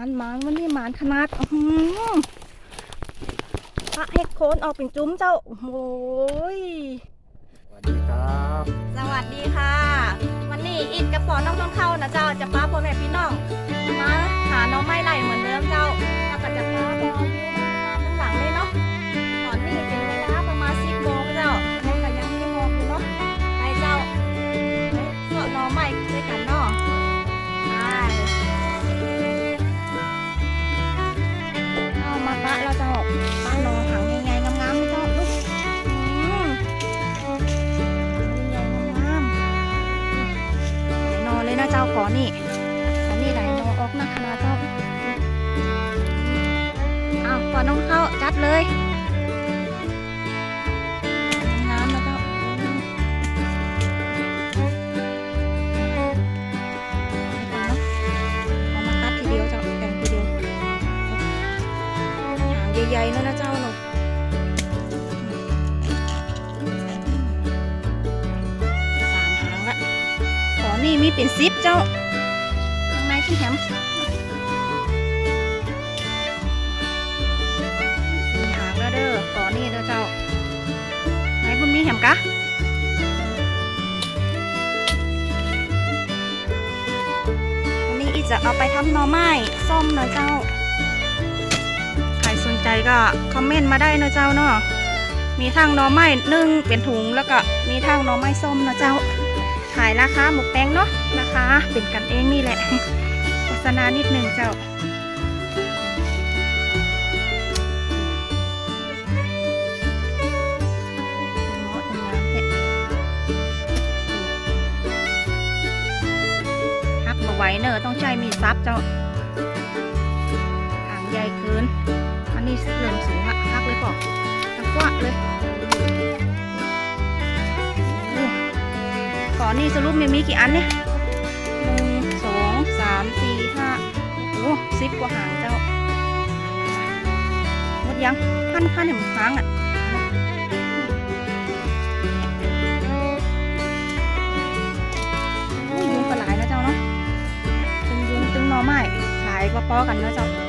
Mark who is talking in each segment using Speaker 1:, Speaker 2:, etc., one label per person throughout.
Speaker 1: านหมานวันนี้หมานขนาดอื้อหือพระเฮ็ดโคนออกเป็นจุ้มเจ้าโอ้โหย
Speaker 2: สวัสดีครับ
Speaker 1: สวัสดีค่ะ วันนี้อิดกับปอน้องต้องเข้านะเจ้าจะป้าพ่อแม่พี่น้องมาหาน้องไม้ไหลเหมือนเดิมเจ้าแล้วก็จะป้าบอ ออกนะคะเจ้าเอาก่อนน้องเข้าจัดเลยงามนะเจ้าเอามาตัดทีเดียวเจ้าแต่งทีเดียวหางใหญ่ๆนั่นนะเจ้าหนูสามหางละขอนี่มีเป็นซิปเจ้า จะเอาไปทำหน่อไม้ส้มนะเจ้า ใครสนใจก็คอมเมนต์มาได้นะเจ้าเนาะ มีทางหน่อไม้นึ่งเป็นถุงแล้วก็มีทางหน่อไม้ส้มนะเจ้า ขายราคาหมกแตงเนาะราคาเป็นกันเองนี่แหละ โฆษณานิดนึงเจ้า ไหวเนอะต้องใช้มีดซับเจ้าหางใหญ่เกินอันนี้เริ่มสูงอะฮักเลยบอกตะกวะเลยโอ้ขอนนี่สรุปเนี่ยมีกี่อันเนี่ยหนึ่งสองสามสี่ห้าโอ้สิบกว่าหางเจ้าหมดยังพันพันเห็นหางอะ หลายก็ปอๆกันเนาะเจ้า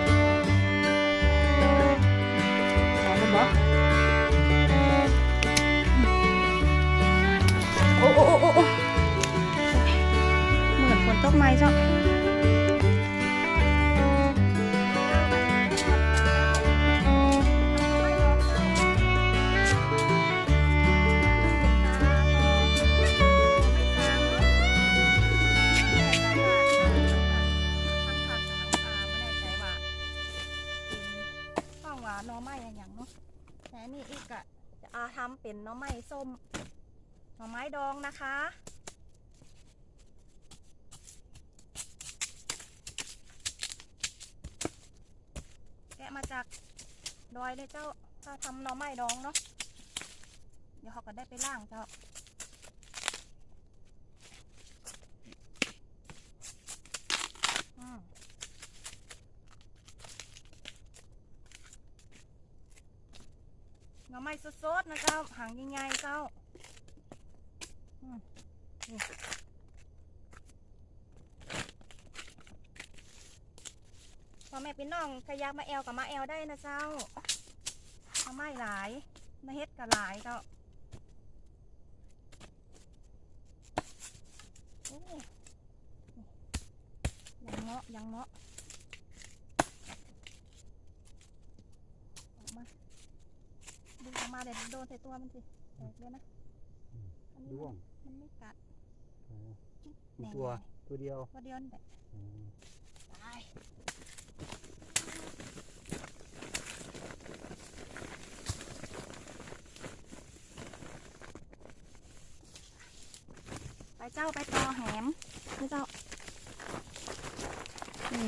Speaker 1: เอาเป็นหน่อไม้ส้ม หน่อไม้ดองนะคะ แกะมาจากดอยเลยเจ้า ถ้าทำหน่อไม้ดองเนาะ เดี๋ยวเขาก็ได้ไปล่างเจ้า หน่อไม้สดๆนะเจ้าหางใหญ่ๆเจ้าพ่อแม่พี่น้องใครอยากมาแอลกับมาแอลได้นะเจ้าหน่อไม้หลายมาเฮ็ดกับหลายเจ้าอ้ยังเงาะยังเงาะออกมา ดึง ออกมาเดี๋ยวโดนใส่ตัวมันสิแตกเลยนะอันนี้
Speaker 2: ด้วง
Speaker 1: มันไม่กัด
Speaker 2: กี่ตัวตัวเดียว
Speaker 1: ตัวเดียวนี่แหละ
Speaker 2: อืม
Speaker 1: ไปไปเจ้าไปต่อแหมนี่เจ้านี่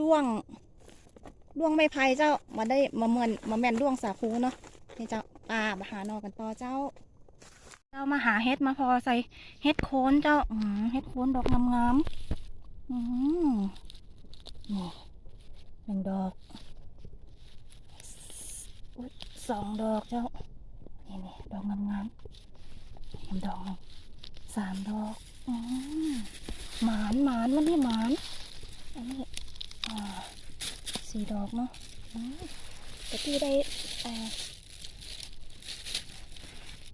Speaker 1: ด้วง ด้วงไม้ไผ่เจ้ามาได้มาเมือนมาแม่นด้วงสาคูเนาะนี่เจ้าป่ามาหานอกันต่อเจ้า เจ้ามาหาเฮ็ดมาพอใส่เฮ็ดโคนเจ้าอืเฮ็ดโคนดอกงามๆอืมนี่หนึ่งดอกอุ๊ยสองดอกเจ้านี่นี่ดอกงามๆเห็นดอกหนึ่งสามดอกอืมหมานหมานวันนี้หมานอันนี้อ่า สี่ดอกเนาะแต่พี่ได้อ่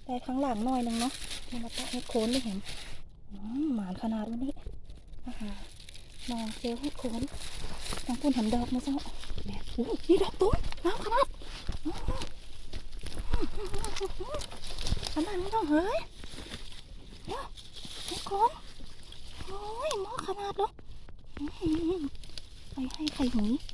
Speaker 1: ได้ทั้งหลังหน่อยหนึงเนาะนี่มาตะเฮ็ดโคนนี่เห็นหมานขนาดวันนี้อาหามองเจอเฮ็ดโคนทางปุ่นเห็นดอกนะเจ้าแม่อู้นี่ดอกตุ้มงามขนาดอืมขนาดนี้ต้องเฮ้ยเนี่ยเฮ็ดโคนโอ้ยหมอขนาดเนาะอืมไปให้ไข่หุยปะใจเด็ดเฮ็ดโคนอืม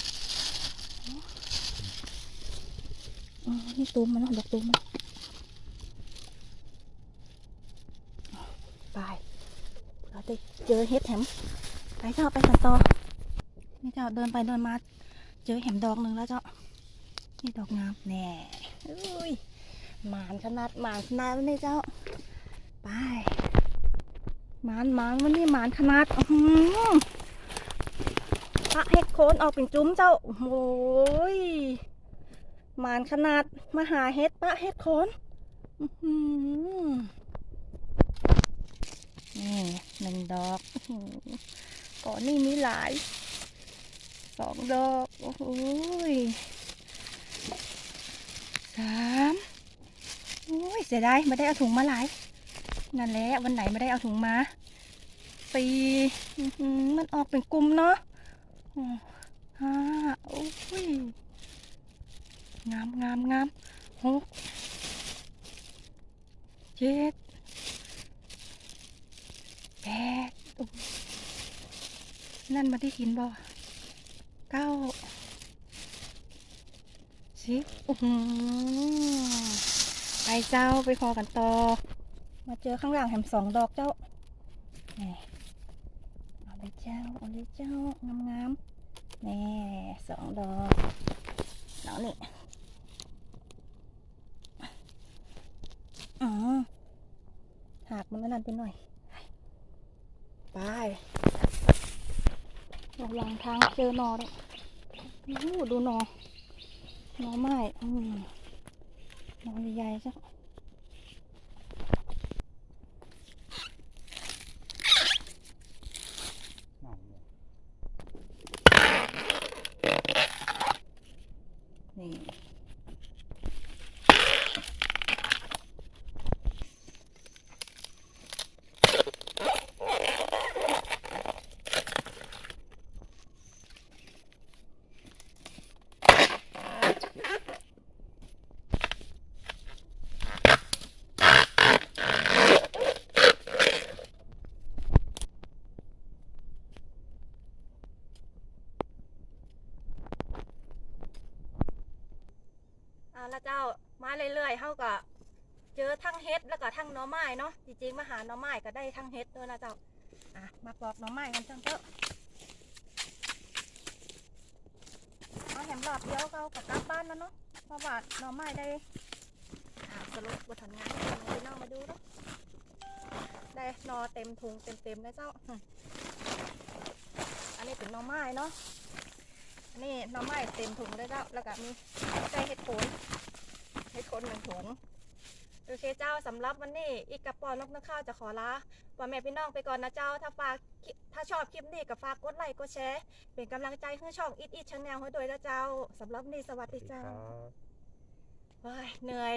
Speaker 1: อยังไงหมาแต่หมายว่าวะนี่เอาถุงมานิดเดียวเห็นนะนี่อ๋อนี่ตูมมันเนาะดอกตูมมันไปเราจะเจอเห็ดแหมไปเจ้าไปกันต่อนี่เจ้าเดินไปเดินมา เจอแหมดอกหนึ่งแล้วเจ้านี่ดอกงามแน่อุ้ยหมานขนาดหมานขนาดเลยเจ้าไปหมานหมานวันนี้หมานขนาดอื้อหือพระเห็ดโคนออกเป็นจุ้มเจ้าโอ้ย มานขนาดมาหาเฮ็ดปะเฮ็ดโคนอื้อหือนี่หนึ่งดอกก่อนนี่มีหลาย สองดอก โอ้โหยสามโอ้ยเสียดายไม่ได้เอาถุงมาหลาย นั่นแหละวันไหนไม่ได้เอาถุงมาสี่มันออกเป็นกลุ่มเนาะอืมห้าโอ้ย งามงามหกเจ็ดแปดนั่นมาที่กินบ่เก้าสิบอื้อหือไปเจ้าไปพอกันต่อ มาเจอข้างหลังแถมสองดอกเจ้านี่เอาเลยเจ้าเอาเลยเจ้างามงามๆนี่สองดอกแล้วนี่ อ๋อหัก มันไม่นานไปหน่อย ไประหว่างทางเจอหนอเลยอู้ดูหนอหนอไม้อืมหนอใหญ่ๆจ้ะ
Speaker 2: อา
Speaker 1: ละเจ้ามาเรื่อยๆเฮาก็เจอทั้งเฮ็ดแล้วก็ทั้งหน่อไม้เนาะจริงๆมาหาหน่อไม้ก็ได้ทั้งเฮ็ดด้วยนะเจ้าอะมาปอกหน่อไม้กันจังเจ้าเอาแหมหลอดเดียวเอากลับกลับบ้านแล้วเนาะเพราะว่าหน่อไม้ได้อ่าสรุปบททำงานให้น้องมาดูเนาะได้นอเต็มถุงเต็มๆเลยเจ้า อันนี้เป็นหน่อไม้เนาะ นนี่หน่อไม้เต็มถุงเลยเจ้าแล้วก็มีได้เห็ดโคนเห็ดโคนหนึ่งถุงโอเคเจ้าสำหรับวันนี้อีกกระป๋อนนกนักข้าวจะขอลาพ่อแม่พี่น้องไปก่อนนะเจ้า ถ้าฝากคลิปถ้าชอบคลิปนี้ก็ฝากกดไลค์กดแชร์เป็นกำลังใจให้ช่องอิทอิทชาแนลให้ด้วยนะเจ้าสำหรับวันนี้สวัส
Speaker 2: สวัส
Speaker 1: ดี
Speaker 2: ดีค
Speaker 1: เจ้า
Speaker 2: รับ
Speaker 1: เฮ้ยเหนื่อย